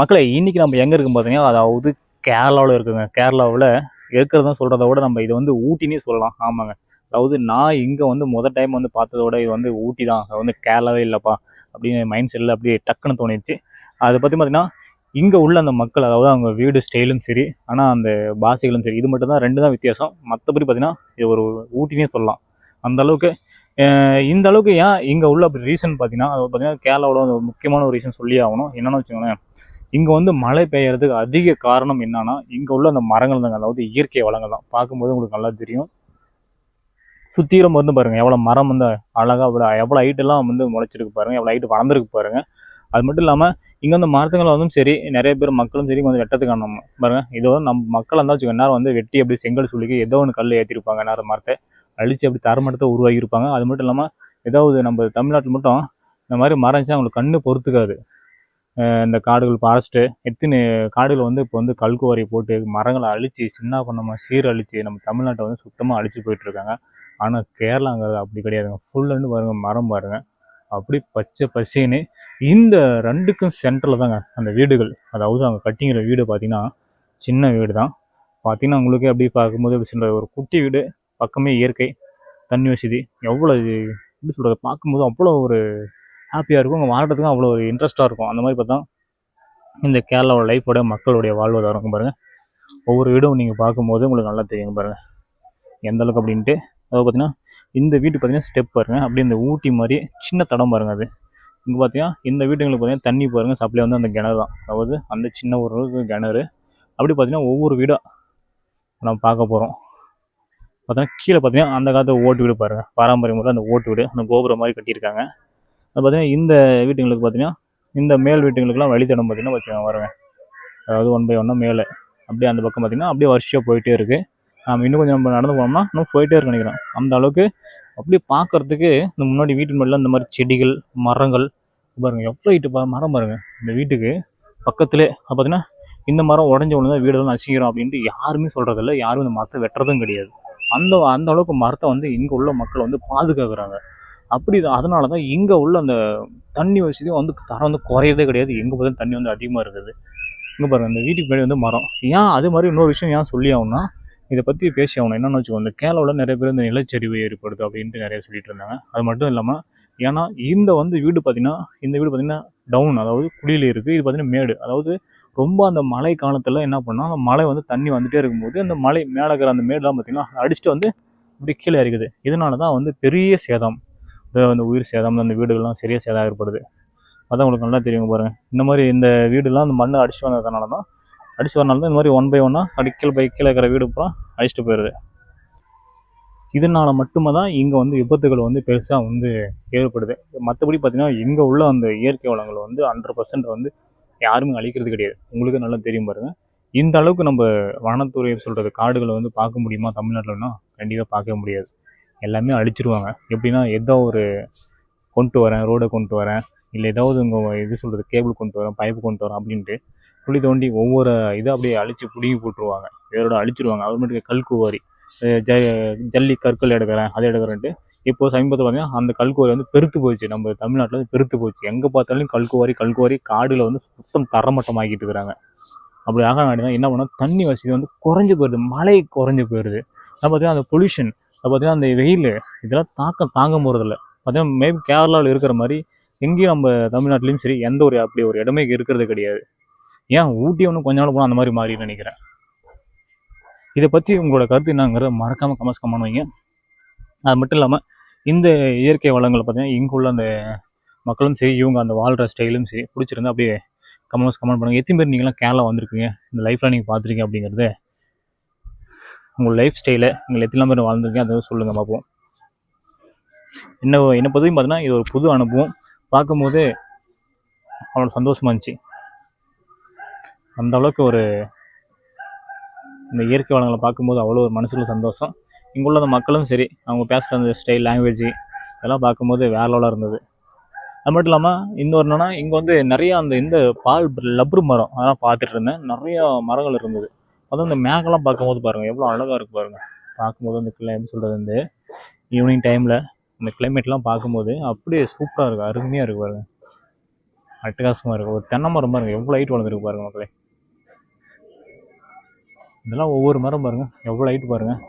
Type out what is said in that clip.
மக்களை இன்னைக்கு நம்ம எங்கே இருக்கும் பார்த்தீங்கன்னா அதாவது கேரளாவில் இருக்குங்க. கேரளாவில் இருக்கிறதும் சொல்கிறத விட நம்ம இது வந்து ஊட்டினே சொல்லலாம். ஆமாங்க. அதாவது நான் இங்கே வந்து முதல் டைம் வந்து பார்த்ததோட இது வந்து ஊட்டி தான். அது வந்து கேரளாவே இல்லைப்பா அப்படின்னு மைண்ட் செட்டில் அப்படியே டக்குன்னு தோணிடுச்சு. அதை பற்றி பார்த்தீங்கன்னா இங்கே உள்ள அந்த மக்கள் அதாவது அவங்க வீடு ஸ்டைலும் சரி ஆனால் அந்த பாஷைகளும் சரி இது மட்டும் தான் ரெண்டு தான் வித்தியாசம். மற்றபடி பார்த்தீங்கன்னா இது ஒரு ஊட்டினே சொல்லலாம். அந்த அளவுக்கு இந்த அளவுக்கு ஏன் இங்கே உள்ள அப்படி ரீசன் பார்த்தீங்கன்னா அது பார்த்தீங்கன்னா கேரளாவோட முக்கியமான ஒரு ரீசன் சொல்லி ஆகணும். என்னென்னு வச்சுக்கோங்களேன் இங்கே வந்து மழை பெய்யறதுக்கு அதிக காரணம் என்னன்னா இங்கே உள்ள அந்த மரங்கள் தாங்க. அதாவது இயற்கை வளங்கள் தான். பார்க்கும்போது உங்களுக்கு நல்லா தெரியும். சுத்தீரம் வந்து பாருங்கள் எவ்வளோ மரம் வந்து அழகாக எவ்வளோ எவ்வளோ ஹைட்டெல்லாம் வந்து முளைச்சிருக்கு பாருங்கள் எவ்வளோ ஹைட்டு வளர்ந்துருக்கு பாருங்கள் அது மட்டும் இல்லாமல் இங்கே வந்து மரத்துங்களை வந்து சரி நிறைய பேர் மக்களும் சரி கொஞ்சம் வெட்டத்துக்கு நம்ம பாருங்க இதோ நம்ம மக்கள் இருந்தால் வச்சுக்கோ நேரம் வந்து வெட்டி அப்படி செங்கல் சொல்லிக்கு ஏதோ ஒன்று கல் ஏற்றிருப்பாங்க நேரம் மரத்தை. அழித்து அப்படி தரமட்டத்தை உருவாகியிருப்பாங்க அது மட்டும் இல்லாமல் ஏதாவது நம்ம தமிழ்நாட்டில் மட்டும் இந்த மாதிரி மரம் அவங்களுக்கு கண்ணு பொறுத்துக்காது. இந்த காடுகள் ஃபாரஸ்ட்டு எத்தனை காடுகள் வந்து இப்போ வந்து கல்குவாரி போட்டு மரங்களை அழித்து சின்ன பண்ணமாக அழித்து நம்ம தமிழ்நாட்டை வந்து சுத்தமாக அழிச்சு போயிட்டுருக்காங்க. ஆனால் கேரளாங்கிறது அப்படி கிடையாதுங்க. ஃபுல்லு பாருங்க மரம் பாருங்கள் அப்படி பச்சை பசேன்னு இந்த ரெண்டுக்கும் சென்டரில் தாங்க அந்த வீடுகள். அதாவது அவங்க கட்டிங்கிற வீடு பார்த்திங்கன்னா சின்ன வீடு தான் பார்த்தீங்கன்னா உங்களுக்கே அப்படி பார்க்கும்போது எப்படி சொல்றது, ஒரு குட்டி வீடு பக்கமே இயற்கை தண்ணி வசதி. எவ்வளோ இது எப்படி சொல்கிறது பார்க்கும்போது அவ்வளோ ஒரு ஹாப்பியாக இருக்கும். உங்கள் மாவட்டத்துக்கும் அவ்வளோ ஒரு இன்ட்ரெஸ்ட்டாக இருக்கும். அந்த மாதிரி பார்த்தா இந்த கேரளாவோட லைஃபோட மக்களுடைய வாழ்வாதாரம் இருக்கும் பாருங்கள் ஒவ்வொரு வீடும் நீங்கள் பார்க்கும்போது உங்களுக்கு நல்லா தெரியும் பாருங்கள் எந்த அளவுக்கு அப்படின்ட்டு. அதாவது பார்த்தீங்கன்னா இந்த வீட்டு பார்த்தீங்கன்னா ஸ்டெப் பாருங்க. அப்படியே இந்த ஊட்டி மாதிரி சின்ன தடம் பாருங்கள் அது. இங்கே பார்த்தீங்கன்னா இந்த வீட்டுங்களுக்கு பார்த்தீங்கன்னா தண்ணி பாருங்கள் சப்ளை வந்து அந்த கிணறு தான். அதாவது அந்த சின்ன ஒரு கிணறு. அப்படி பார்த்தீங்கன்னா ஒவ்வொரு வீடாக நம்ம பார்க்க போகிறோம் பார்த்தீங்கன்னா கீழே பார்த்தீங்கன்னா அந்த காலத்து ஓட்டு வீடு பாருங்கள் பாரம்பரிய முறையில் அந்த ஓட்டு வீடு அந்த கோபுரம் மாதிரி கட்டியிருக்காங்க. பார்த்தீங்கன்னா இந்த வீட்டுங்களுக்கு பார்த்தீங்கன்னா இந்த மேல் வீட்டுங்களுக்குலாம் வழித்தடம் பார்த்தீங்கன்னா வச்சு வருவேன். அதாவது ஒன் பை ஒன்னாக மேலே. அப்படியே அந்த பக்கம் பார்த்திங்கன்னா அப்படியே வருஷம் போயிட்டே இருக்குது நம்ம இன்னும் கொஞ்சம் நம்ம நடந்து போனோம்னா இன்னும் போயிட்டே இருக்கு நினைக்கிறேன். அந்த அளவுக்கு அப்படியே பார்க்கறதுக்கு இந்த முன்னாடி வீட்டு முன்னாடிலாம் இந்த மாதிரி செடிகள் மரங்கள் பாருங்கள் எவ்வளோ இட்டு பா மரம் பாருங்க. இந்த வீட்டுக்கு பக்கத்துலேயே பார்த்தீங்கன்னா இந்த மரம் உடஞ்ச உடனே வீடெல்லாம் நசிக்கிறோம் அப்படின்ட்டு யாருமே சொல்கிறதில்ல யாரும் இந்த மரத்தை வெட்டுறதும் கிடையாது. அந்த அந்த அளவுக்கு மரத்தை வந்து இங்கே உள்ள மக்கள் வந்து பாதுகாக்கிறாங்க. அப்படி தான் அதனால தான் இங்கே உள்ள அந்த தண்ணி வசதியும் வந்து தரம் வந்து குறையதே கிடையாது. எங்கே பார்த்தாலும் தண்ணி வந்து அதிகமாக இருக்குது. இங்கே பாருங்க இந்த வீட்டுக்கு முன்னாடி வந்து மரம். ஏன் அது மாதிரி இன்னொரு விஷயம் ஏன் சொல்லி ஆகும்னா இதை பற்றி பேசி ஆகணும். என்னென்னு வச்சுக்கோங்க இந்த கேரளாவில் நிறைய பேர் இந்த நிலச்சரிவு ஏற்படுது அப்படின்ட்டு நிறைய சொல்லிட்டு இருந்தாங்க. அது மட்டும் இல்லாமல் ஏன்னா இந்த வந்து வீடு பார்த்திங்கன்னா இந்த வீடு பார்த்தீங்கன்னா டவுன் அதாவது குழியில் இருக்குது இது பார்த்தீங்கன்னா மேடு. அதாவது ரொம்ப அந்த மழை காலத்தில் என்ன பண்ணால் அந்த மழை வந்து தண்ணி வந்துகிட்டே இருக்கும்போது அந்த மலை மேலே இருக்கிற அந்த மேடெலாம் பார்த்திங்கன்னா அடிச்சுட்டு வந்து இப்படி கீழே இறக்குது இதனால தான் வந்து பெரிய சேதம். இதை அந்த உயிர் சேதம் அந்த வீடுகள்லாம் சரியாக சேதம் ஏற்படுது. அதான் உங்களுக்கு நல்லா தெரியும் பாருங்கள் இந்த மாதிரி இந்த வீடுலாம் அந்த மண்ணை அடிச்சு வந்ததுனால தான் அடிச்சு வரனால தான் இந்த மாதிரி ஒன் பை ஒன்னாக அடிக்கல் பை கீழே இருக்கிற வீடு பூரா அடிச்சுட்டு போயிடுது. இதனால் மட்டுமே தான் இங்கே வந்து விபத்துகள் வந்து பெருசாக வந்து ஏற்படுது. மற்றபடி பார்த்திங்கன்னா இங்கே உள்ள அந்த இயற்கை வளங்கள் வந்து ஹண்ட்ரட் பர்சன்ட் வந்து யாருமே அழிக்கிறது கிடையாது. உங்களுக்கு நல்லா தெரியும் பாருங்கள் இந்த அளவுக்கு நம்ம வனத்துறை சொல்கிறது காடுகளை வந்து பார்க்க முடியுமா? தமிழ்நாட்டில்னா கண்டிப்பாக பார்க்க முடியாது. எல்லாமே அழிச்சிருவாங்க. எப்படின்னா ஏதோ ஒரு கொண்டு வரேன் ரோடை கொண்டு வரேன் இல்லை ஏதாவது இங்கே இது சொல்கிறது கேபிள் கொண்டு வரேன் பைப்பு கொண்டு வரேன் அப்படின்ட்டு குழி தோண்டி ஒவ்வொரு இதை அப்படியே அழித்து பிடுங்கி போட்டுருவாங்க. இதோட அழிச்சிருவாங்க. அப்புறமேட்டுக்கு கல்குவாரி ஜ ஜல்லி கற்கள் எடுக்கிறேன் அதை எடுக்கிறேன்ட்டு இப்போ சமீபத்தில் பார்த்தீங்கன்னா அந்த கல்குவாரி வந்து பெருத்து போச்சு. நம்ம தமிழ்நாட்டில் வந்து பெருத்து போச்சு. எங்கே பார்த்தாலும் கல்குவாரி கல்குவாரி காடுல வந்து சுத்தம் தரமட்டமாக்கிட்டு இருக்கிறாங்க. அப்படி ஆக தான் என்ன பண்ணால் தண்ணி வசதி வந்து குறைஞ்சி போயிடுது மழை குறைஞ்சி போயிடுது அது பார்த்தீங்கன்னா அந்த பொல்யூஷன் பார்த்தீங்கன்னா அந்த வெயில் இதெல்லாம் தாக்கம் தாங்க போகிறதில்ல பார்த்தீங்கன்னா மேபி கேரளாவில் இருக்கிற மாதிரி எங்கேயும் நம்ம தமிழ்நாட்டிலையும் சரி எந்த ஒரு அப்படி ஒரு இடமே இருக்கிறது கிடையாது. ஏன்? ஊட்டி ஒன்று கொஞ்ச நாள் போனால் அந்த மாதிரி மாறி நினைக்கிறேன். இதை பற்றி உங்களோட கருத்து என்னங்கிறத மறக்காமல் கமெண்ட்ஸ் கமெண்ட் வைங்க. அது மட்டும் இல்லாமல் இந்த இயற்கை வளங்களை பார்த்தீங்கன்னா இங்கே உள்ள அந்த மக்களும் சரி இவங்க அந்த வாழ்கிற ஸ்டைலும் சரி பிடிச்சிருந்தா அப்படியே கமெண்ட்ஸ் கமெண்ட் பண்ணுங்கள் எத்தனை பேர் நீங்களாம் கேரளா வந்திருக்கீங்க? இந்த லைஃப்பில் நீங்கள் பார்த்துருக்கீங்க அப்படிங்கிறது உங்கள் லைஃப் ஸ்டைலை நீங்கள் எத்தனை பேர் வாழ்ந்துருக்கீங்க அதை சொல்லுங்கள் பார்ப்போம். என்ன என்னை பொறுத்தையும் பார்த்தீங்கன்னா இது ஒரு புது அனுபவம். பார்க்கும்போது அவ்வளோ சந்தோஷமா இருந்துச்சு. அந்த அளவுக்கு ஒரு இந்த இயற்கை வளங்களை பார்க்கும்போது அவ்வளோ ஒரு மனசுக்குள்ள சந்தோஷம். இங்கே உள்ள அந்த மக்களும் சரி அவங்க பேசுகிற அந்த ஸ்டைல் லாங்குவேஜ் இதெல்லாம் பார்க்கும்போது வேற லெவலாக இருந்தது. அது மட்டும் இல்லாமல் இன்னொரு இங்கே வந்து நிறையா அந்த இந்த பால் லப்ரு மரம் அதெல்லாம் பார்த்துட்டு இருந்தேன். நிறையா மரங்கள் இருந்தது. அதுவும் இந்த மேகெல்லாம் பார்க்கும்போது பாருங்கள் எவ்வளோ அழகாக இருக்குது பாருங்கள் பார்க்கும்போது அந்த கிளை எப்படி சொல்கிறது வந்து ஈவினிங் டைமில் இந்த கிளைமேட்லாம் பார்க்கும்போது அப்படியே சூப்பராக இருக்குது அருமையாக இருக்குது பாருங்கள் அட்டகாசமாக இருக்குது ஒரு தென்னை மரம் பாருங்கள் எவ்வளோ ஹைட் வளர்ந்துருக்கு பாருங்கள் மக்களே. இதெல்லாம் ஒவ்வொரு மரம் பாருங்கள் எவ்வளோ ஹைட் பாருங்கள்